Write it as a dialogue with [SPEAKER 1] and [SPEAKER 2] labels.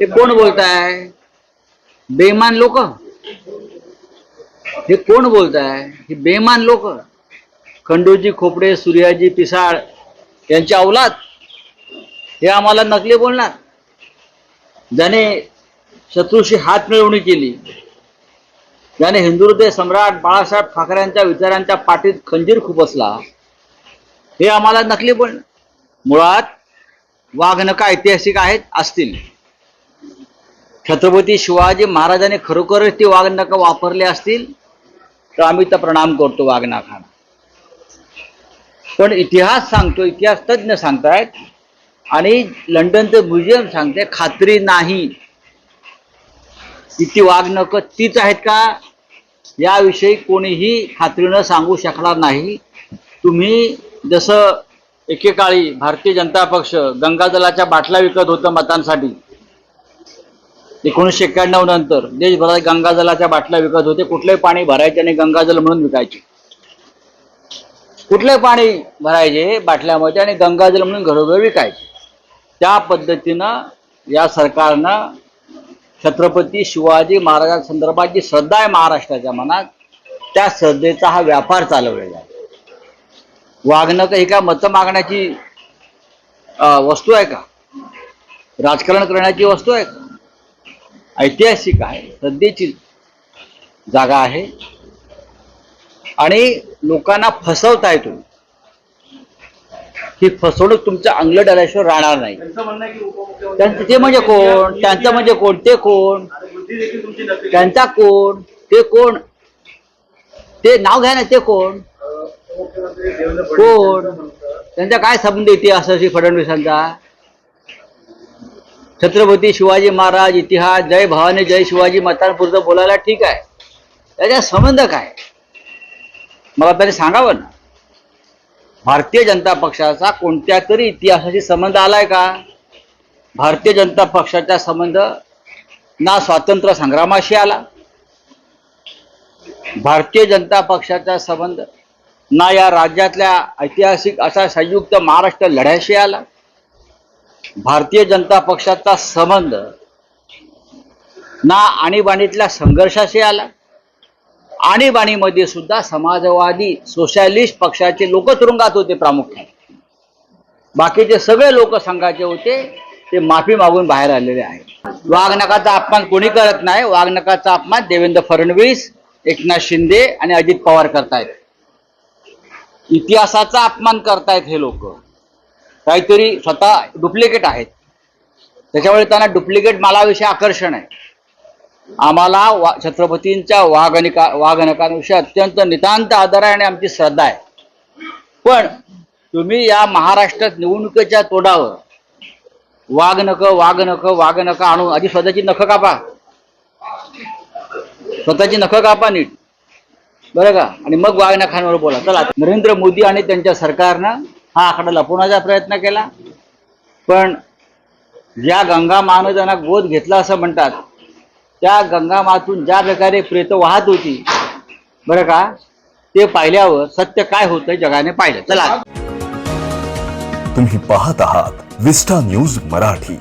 [SPEAKER 1] ते कोण बोलताय? बेमान लोक? हे कोण बोलताय? हे बेमान लोक? खंडूजी खोपडे सूर्याजी पिसाळ यांची अवलाद? हे आम्हाला नकली बोलणार? ज्याने शत्रूशी हात मिळवणी केली ज्याने हिंदुहृदय सम्राट बाळासाहेब ठाकरेंच्या विचारांच्या पाठीत खंजीर खुपसला हे आम्हाला नकली बोलणार? मुळात वाघनका ऐतिहासिक आहेत असतील. छत्रपती शिवाजी महाराजांनी खरोखरच ती वाघनका वापरले असतील तर आम्ही तर प्रणाम करतो वाघनाखाना पण इतिहास सांगतो इतिहास तज्ज्ञ सांगतायत आणि लंडनचं म्युझियम सांगते खात्री नाही. की ती तीच आहेत का? याविषयी कोणीही खात्रीनं सांगू शकणार नाही. तुम्ही जसं एकेकाळी भारतीय जनता पक्ष गंगाजलाच्या बाटल्या विकत होतं मतांसाठी एकोणीसशे एक्क्याण्णव नंतर देशभरात गंगाजलाच्या बाटल्या विकत होते. कुठलंही पाणी भरायचे आणि गंगाजल म्हणून विकायचे. कुठले पाणी भरायचे बाटल्यामध्ये आणि गंगाजल म्हणून घरोघर विकायचे. त्या पद्धतीनं या सरकारनं छत्रपती शिवाजी महाराजांसंदर्भात जी श्रद्धा आहे महाराष्ट्राच्या मनात. त्या श्रद्धेचा हा व्यापार चालवलेला आहे. वागणं ही का मतं मागण्याची वस्तू आहे का? राजकारण करण्याची वस्तू आहे का? ऐतिहासिक आहे श्रद्धेची जागा आहे. आणि लोकांना फसवताय तुम्ही. ही फसवणूक तुमच्या अंगलट आल्याशिवाय राहणार नाही.
[SPEAKER 2] त्यांचं
[SPEAKER 1] ते म्हणजे कोण? त्यांचं म्हणजे कोण? ते कोण? त्यांचा कोण? ते कोण? ते नाव घ्या ना ते कोण? कोण? त्यांचा काय संबंध इतिहासाशी फडणवीसांचा? छत्रपती शिवाजी महाराज इतिहास जय भावाने जय शिवाजी मतांपुरतं बोलायला ठीक आहे. त्याच्या संबंध काय? मला त्याने सांगावं ना. भारतीय जनता पक्षाचा कोणत्या तरी इतिहासाशी संबंध आलाय का? भारतीय जनता पक्षाचा संबंध ना स्वातंत्र्य संग्रामाशी आला. भारतीय जनता पक्षाचा संबंध ना या राज्यातल्या ऐतिहासिक असा संयुक्त महाराष्ट्र लढ्याशी आला. भारतीय जनता पक्षाचा संबंध ना आणीबाणीतल्या संघर्षाशी आला. आणीबाणीमध्ये सुद्धा समाजवादी सोशलिस्ट पक्षाचे लोक तुरुंगात होते प्रामुख्याने. बाकीचे सगळे लोक संघाचे होते ते माफी मागून बाहेर आलेले आहेत. वाघनकाचा अपमान कोणी करत नाही. वाघनकाचा अपमान देवेंद्र फडणवीस एकनाथ शिंदे आणि अजित पवार करतायत. इतिहासाचा अपमान करतायत हे लोक. काहीतरी स्वतः डुप्लिकेट आहेत. त्याच्यामुळे त्यांना डुप्लिकेट मालाविषयी आकर्षण आहे. आम्हाला वा छत्रपतींच्या वाघनिका वाघनकांविषयी अत्यंत नितांत आदर आहे आणि आमची श्रद्धा आहे. पण तुम्ही या महाराष्ट्रात निवडणुकीच्या तोडावर वाघनक वाघनक वाघनक आणून आधी स्वतःची नखं कापा. स्वतःची नखं कापा नीट. बरं का? आणि मग वाघनखांवर बोला. चला. नरेंद्र मोदी आणि त्यांच्या सरकारनं हा आकडा लपवण्याचा प्रयत्न केला. पण ज्या गंगा मानं त्यांना गोद घेतला असं म्हणतात त्या गंगामातून ज्या प्रकारे प्रेत वाहत होती बरं का ते पाहिल्यावर सत्य काय होतं जगाने पाहिलं. चला.
[SPEAKER 3] तुम्ही पाहत आहात विस्टा न्यूज मराठी.